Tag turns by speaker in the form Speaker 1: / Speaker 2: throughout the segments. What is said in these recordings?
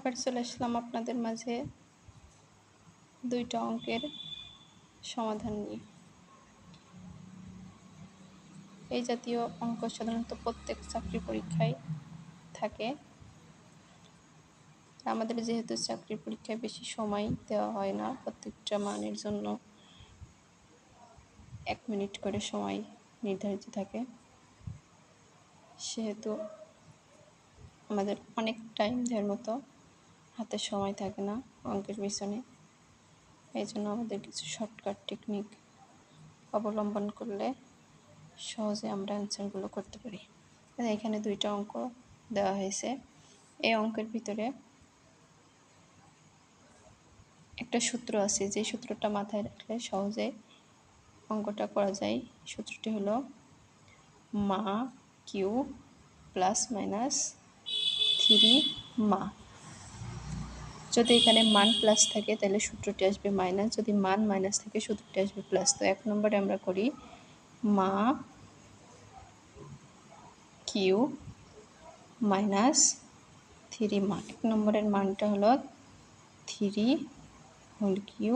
Speaker 1: আবার চলে আসলাম আপনাদের মাঝে দুইটা অঙ্কের সমাধান নিয়ে। এই জাতীয় অঙ্ক সাধারণত প্রত্যেক চাকরি পরীক্ষায় থাকে। আমাদের যেহেতু চাকরির পরীক্ষায় বেশি সময় দেওয়া হয় না, প্রত্যেকটা মানের জন্য এক মিনিট করে সময় নির্ধারিত থাকে। সেহেতু আমাদের অনেক টাইম দেওয়ার মতো হাতে সময় থাকে না অঙ্কের পিছনে। এই জন্য আমাদের কিছু শর্টকাট টেকনিক অবলম্বন করলে সহজে আমরা অ্যান্সারগুলো করতে পারি। এখানে দুইটা অঙ্ক দেওয়া হয়েছে। এই অঙ্কের ভিতরে একটা সূত্র আছে, যে সূত্রটা মাথায় রাখলে সহজে অঙ্কটা করা যায়। সূত্রটি হলো মা কিউ প্লাস মাইনাস থ্রি মা। যদি এখানে মান প্লাস থাকে, তাহলে সূত্রটি আসবে মাইনাস যদি মান মাইনাস থাকে, সূত্রটি আসবে প্লাস তো এক নম্বরে আমরা করি মা কিউ মাইনাস থ্রি মা এক নম্বরের মানটা হলো three whole cube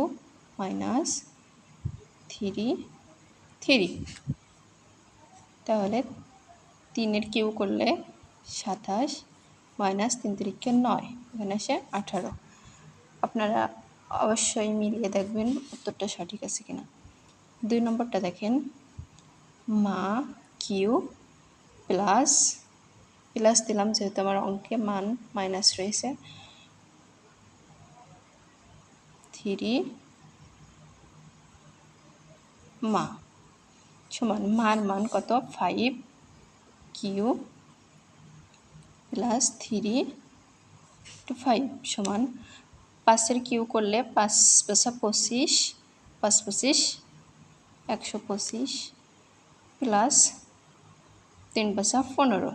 Speaker 1: minus three three তাহলে তিনের কিউ করলে সাতাশ মাইনাস তিন তিরিখে নয়। এখানে আসে আঠারো। আপনারা অবশ্যই মিলিয়ে দেখবেন উত্তরটা সঠিক আছে কিনা। দুই নম্বরটা দেখেন। মা, কিউ, প্লাস প্লাস দিলাম যেহেতু আমার অঙ্কে মান মাইনাস রয়েছে। থ্রি, মা, সমান মার মান কত? Five, cube, plus three, two five, সমান পাঁচের কিউ করলে পাঁচ পেশা পঁচিশ, পাঁচ পঁচিশ, একশো পঁচিশ প্লাস তিন পেশা পনেরো।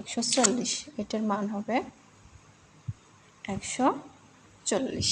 Speaker 1: একশো চল্লিশ, এটার মান হবে একশো চল্লিশ।